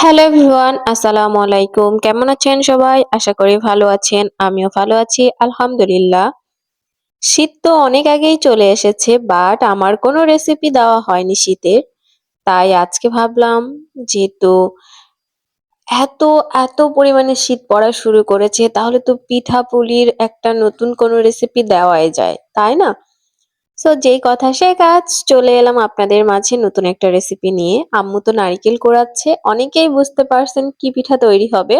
Hello V1 আসসালামু আলাইকুম। কেমন আছেন সবাই? আশা করি ভালো আছেন, আমিও ভালো আছি, আলহামদুলিল্লাহ। শীত তো অনেক আগেই চলে এসেছে বাট আমার কোনো রেসিপি দেওয়া হয়নি শীতের। তাই আজকে ভাবলাম, যেহেতু এত এত পরিমাণে শীত পড়া শুরু করেছে, তাহলে তো পিঠা পুলির একটা নতুন কোনো রেসিপি দেওয়াই যায়, তাই না? সো যেই কথা সে কাজ, চলে এলাম আপনাদের মাঝে নতুন একটা রেসিপি নিয়ে। আম্মু তো নারিকেল কোড়াচ্ছে, অনেকেই বুঝতে পারছেন কি পিঠা তৈরি হবে।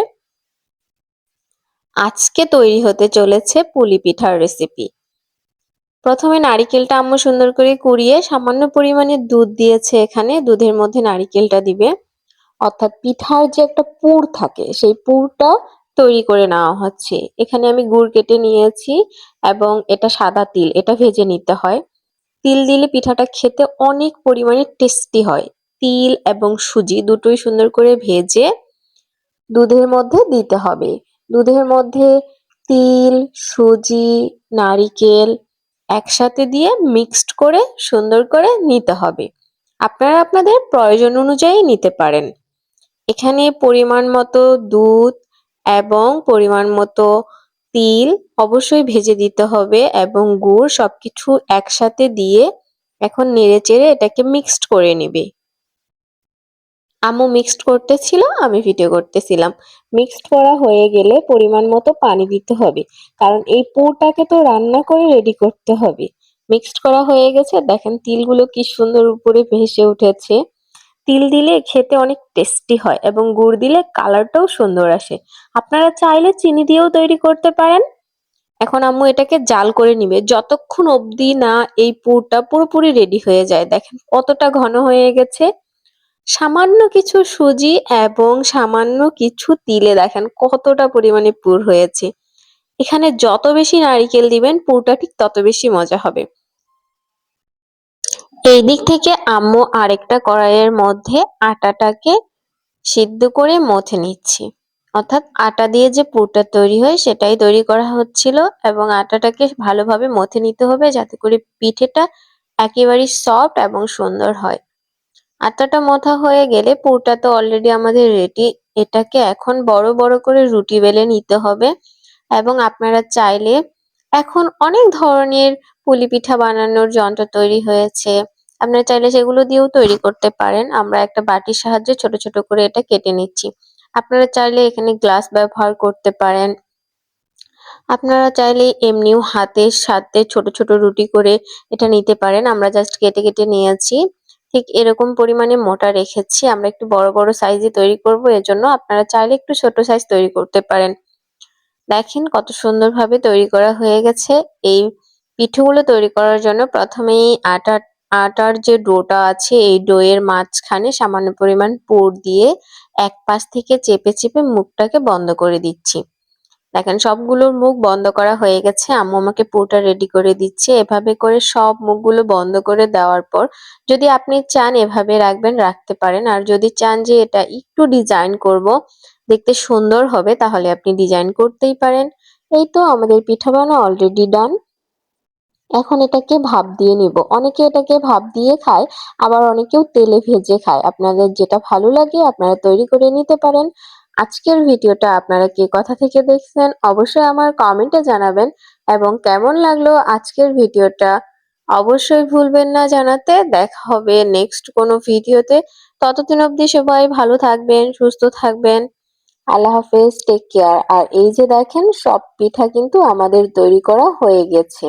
আজকে তৈরি হতে চলেছে পুলি পিঠার রেসিপি প্রথমে নারিকেলটা আম্মু সুন্দর করে কুড়িয়ে সামান্য পরিমাণে দুধ দিয়েছে এখানে। দুধের মধ্যে নারিকেলটা দিবে। অর্থাৎ পিঠার যে একটা পুর থাকে, সেই পুরটা তৈরি করে নেওয়া হচ্ছে। এখানে আমি গুড় কেটে নিয়েছি এবং এটা সাদা তিল, এটা ভেজে নিতে হয়। তিল দিলে পিঠাটা খেতে অনেক পরিমাণে টেস্টি হয়। তিল এবং সুজি দুটোই সুন্দর করে ভেজে দুধের মধ্যে দিতে হবে। দুধের মধ্যে তিল, সুজি, নারিকেল একসাথে দিয়ে মিক্সড করে সুন্দর করে নিতে হবে। আপনারা আপনাদের প্রয়োজন অনুযায়ী নিতে পারেন। এখানে পরিমাণ মতো দুধ এবং পরিমাণ মতো তিল অবশ্যই ভেজে দিতে হবে এবং গুড় সবকিছু একসাথে দিয়ে এখন নেড়ে চেড়ে এটাকে মিক্সড করে নেবে। আম্মু মিক্সড করতেছিল, আমি ভিডিও করতেছিলাম। মিক্সড করা হয়ে গেলে পরিমাণ মতো পানি দিতে হবে। কারণ এই পুরটাকে তো রান্না করে রেডি করতে হবে। মিক্সড করা হয়ে গেছে, দেখেন তিলগুলো কি সুন্দর উপরে ভেসে উঠেছে। তিল দিলে খেতে অনেক টেস্টি হয় এবং গুড় দিলে কালারটাও সুন্দর আসে। আপনারা চাইলে চিনি দিয়েও তৈরি করতে পারেন। এখন আম্মু এটাকে জাল করে নিবে। যতক্ষণ অবধি না এই পুরটা পুরোপুরি রেডি হয়ে যায়। দেখেন কতটা ঘন হয়ে গেছে। সামান্য কিছু সুজি এবং সামান্য কিছু তিলে দেখেন কতটা পরিমাণে পুর হয়েছে। এখানে যত বেশি নারিকেল দিবেন পুরটা ঠিক তত বেশি মজা হবে। এই দিক থেকে আম্মু আরেকটা কড়াইয়ের মধ্যে আটাটাকে সিদ্ধ করে মথে নিচ্ছি। অর্থাৎ আটা দিয়ে যে পুরটা তৈরি হয় সেটাই তৈরি করা হচ্ছিল এবং আটাটাকে ভালোভাবে মথে নিতে হবে যাতে করে পিঠেটা একেবারেই সফট এবং সুন্দর হয়। আটাটা মথা হয়ে গেলে পুরটা তো অলরেডি আমাদের রেডি এটাকে এখন বড় বড় করে রুটি বেলে নিতে হবে এবং আপনারা চাইলে এখন অনেক ধরনের পুলি পিঠা বানানোর যন্ত্র তৈরি হয়েছে। আপনারা চাইলে সেগুলো দিয়েও তৈরি করতে পারেন। আমরা একটা বাটির সাহায্যে ছোট ছোট করে এটা কেটে নিচ্ছি। আপনারা চাইলে এখানে গ্লাস ব্যবহার করতে পারেন। আপনারা চাইলে এমনিও হাতের সাথে ছোট ছোট রুটি করে এটা নিতে পারেন। আমরা জাস্ট কেটে কেটে নিয়েছি। ঠিক এরকম পরিমাণে মোটা রেখেছি। আমরা একটু বড় বড় সাইজে তৈরি করব। এজন্য আপনারা চাইলে একটু ছোট সাইজ তৈরি করতে পারেন। দেখেন কত সুন্দরভাবে তৈরি করা হয়ে গেছে। এই পিঠেগুলো তৈরি করার জন্য প্রথমেই আটা আটার যে ডোটা আছে, এই ডোয়ের মাঝখানে সামান্য পরিমাণ পুর দিয়ে এক পাশ থেকে চেপে চেপে মুখটাকে বন্ধ করে দিচ্ছি। দেখেন, সবগুলোর মুখ বন্ধ করা হয়ে গেছে। আম্মু আমাকে পুরোটা রেডি করে দিচ্ছে। এভাবে করে সব মুখগুলো বন্ধ করে দেওয়ার পর যদি আপনি চান এভাবে রাখবেন, রাখতে পারেন। আর যদি চান যে এটা একটু ডিজাইন করব, দেখতে সুন্দর হবে, তাহলে আপনি ডিজাইন করতেই পারেন। এই তো আমাদের পিঠা বানা অলরেডি ডান এখন এটাকে ভাপ দিয়ে নিব। অনেকে এটাকে ভাপ দিয়ে খায়, আবার অনেকেও তেলে ভেজে খায়। আপনাদের যেটা ভালো লাগে আপনারা তৈরি করে নিতে পারেন। আজকের ভিডিওটা আপনারা কে কথা থেকে দেখছেন অবশ্যই আমার কমেন্টে জানাবেন এবং কেমন লাগল আজকের ভিডিওটা অবশ্যই ভুলবেন না জানাতে। দেখা হবে নেক্সট কোনো ভিডিওতে। ততদিন অবধি সবাই ভালো থাকবেন, সুস্থ থাকবেন। আল্লাহ হাফেজ, টেক কেয়ার। আর এই যে দেখেন, সব পিঠা কিন্তু আমাদের তৈরি করা হয়ে গেছে।